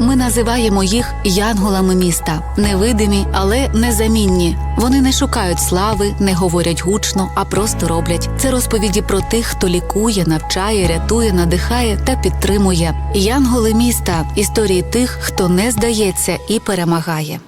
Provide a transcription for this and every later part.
Ми називаємо їх янголами міста, невидимі, але незамінні. Вони не шукають слави, не говорять гучно, а просто роблять. Це розповіді про тих, хто лікує, навчає, рятує, надихає та підтримує. Янголи міста історії тих, хто не здається і перемагає.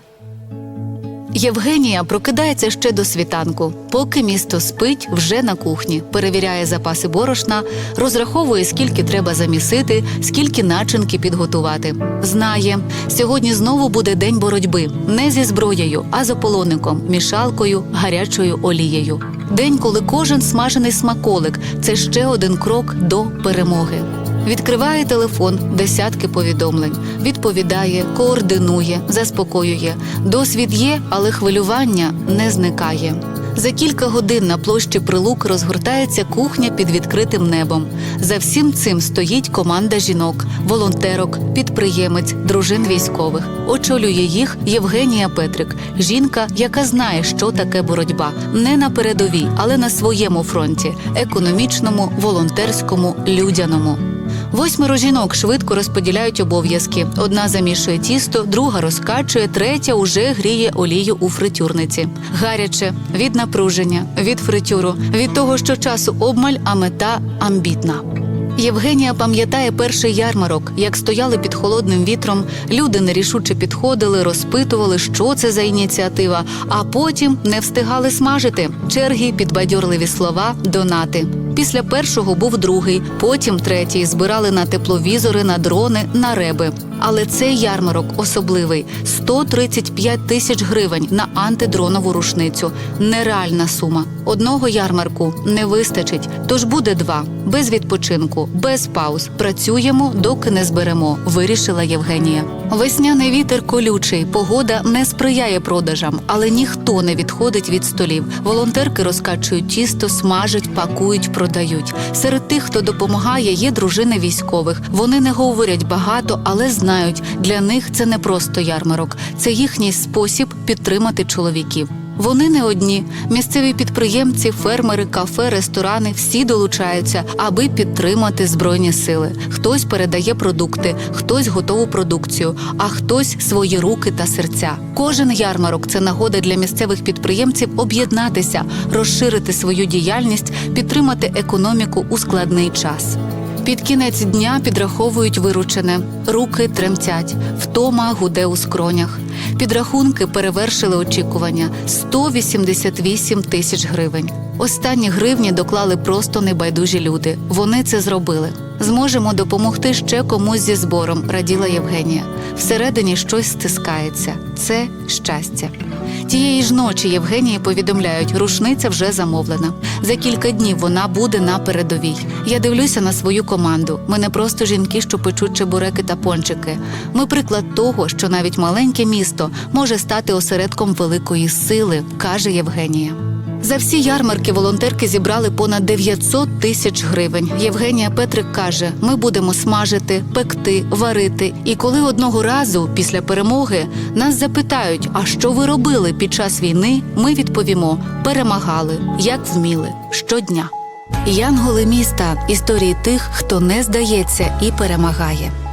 Євгенія прокидається ще до світанку. Поки місто спить, вже на кухні, перевіряє запаси борошна, розраховує, скільки треба замісити, скільки начинки підготувати. Знає, сьогодні знову буде день боротьби не зі зброєю, а з ополоником, мішалкою, гарячою олією. День, коли кожен смажений смаколик це ще один крок до перемоги. Відкриває телефон, десятки повідомлень, відповідає, координує, заспокоює. Досвід є, але хвилювання не зникає. За кілька годин на площі Прилук розгортається кухня під відкритим небом. За всім цим стоїть команда жінок, волонтерок, підприємець, дружин військових. Очолює їх Євгенія Петрик, жінка, яка знає, що таке боротьба, не на передовій, але на своєму фронті економічному, волонтерському, людяному. Восьмеро жінок швидко розподіляють обов'язки. Одна замішує тісто, друга розкачує, третя уже гріє олію у фритюрниці. Гаряче від напруження, від фритюру, від того, що часу обмаль, а мета амбітна. Євгенія пам'ятає перший ярмарок, як стояли під холодним вітром, люди нерішуче підходили, розпитували, що це за ініціатива, а потім не встигали смажити. Черги, підбадьорливі слова, донати. Після першого був другий, потім третій. Збирали на тепловізори, на дрони, на реби. Але цей ярмарок особливий 135 тисяч гривень на антидронову рушницю. Нереальна сума. Одного ярмарку не вистачить, тож буде два без відпочинку, без пауз. Працюємо, доки не зберемо. Вирішила Євгенія. Весняний вітер колючий, погода не сприяє продажам, але ніхто не відходить від столів. Волонтерки розкачують тісто, смажать, пакують, продають. Серед тих, хто допомагає, є дружини військових. Вони не говорять багато, але знають, для них це не просто ярмарок, це їхній спосіб підтримати чоловіків. Вони не одні. Місцеві підприємці, фермери, кафе, ресторани всі долучаються, аби підтримати збройні сили. Хтось передає продукти, хтось готову продукцію, а хтось свої руки та серця. Кожен ярмарок це нагода для місцевих підприємців об'єднатися, розширити свою діяльність, підтримати економіку у складний час. Під кінець дня підраховують виручене, руки тремтять, втома гуде у скронях. Підрахунки перевершили очікування 188 тисяч гривень. Останні гривні доклали просто небайдужі люди. Вони це зробили. Зможемо допомогти ще комусь зі збором, раділа Євгенія. Всередині щось стискається. Це щастя. Тієї ж ночі Євгенії повідомляють, рушниця вже замовлена. За кілька днів вона буде на передовій. Я дивлюся на свою команду. Ми не просто жінки, що печуть чебуреки та пончики. Ми приклад того, що навіть маленьке місто може стати осередком великої сили, каже Євгенія. За всі ярмарки волонтерки зібрали понад 900 тисяч гривень. Євгенія Петрик каже: ми будемо смажити, пекти, варити. І коли одного разу після перемоги нас запитають, а що ви робили під час війни, ми відповімо: перемагали, як вміли, щодня. Янголи міста історії тих, хто не здається і перемагає.